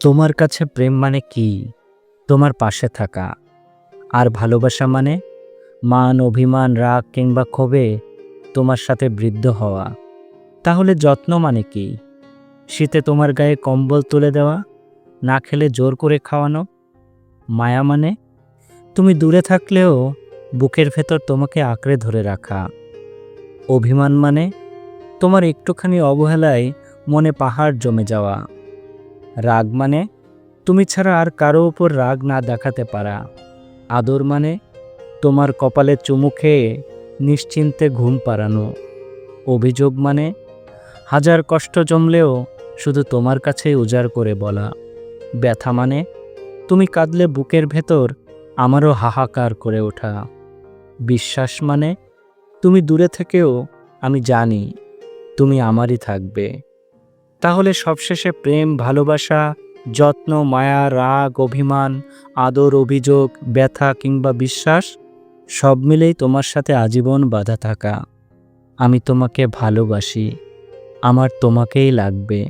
তোমার কাছে প্রেম মানে কি? তোমার পাশে থাকা। আর ভালোবাসা মানে? মান, অভিমান, রাগ কিংবা ক্ষোভে তোমার সাথে বৃদ্ধ হওয়া। তাহলে যত্ন মানে কি? শীতে তোমার গায়ে কম্বল তুলে দেওয়া? না খেলে জোর করে খাওয়ানো? মায়া মানে? তুমি দূরে থাকলেও বুকের ভেতর তোমাকে আঁকড়ে ধরে রাখা। অভিমান মানে? তোমার একটুখানি অবহেলায় মনে পাহাড় জমে যাওয়া। রাগ মানে? তুমি ছাড়া আর কারও ওপর রাগ না দেখাতে পারা। আদর মানে? তোমার কপালে চুমু খেয়ে নিশ্চিন্তে ঘুম পাড়ানো। অভিযোগ মানে? হাজার কষ্ট জমলেও শুধু তোমার কাছেই উজাড় করে বলা। ব্যথা মানে? তুমি কাঁদলে বুকের ভেতর আমারও হাহাকার করে ওঠা। বিশ্বাস মানে? তুমি দূরে থেকেও আমি জানি, তুমি আমারই থাকবে। তাহলে সবশেষে প্রেম, ভালোবাসা, যত্ন, মায়া, রাগ, অভিমান, আদর, অভিযোগ, ব্যথা কিংবা বিশ্বাস, সব মিলেই তোমার সাথে আজীবন বাধা থাকা। আমি তোমাকে ভালোবাসি। আমার তোমাকেই লাগবে।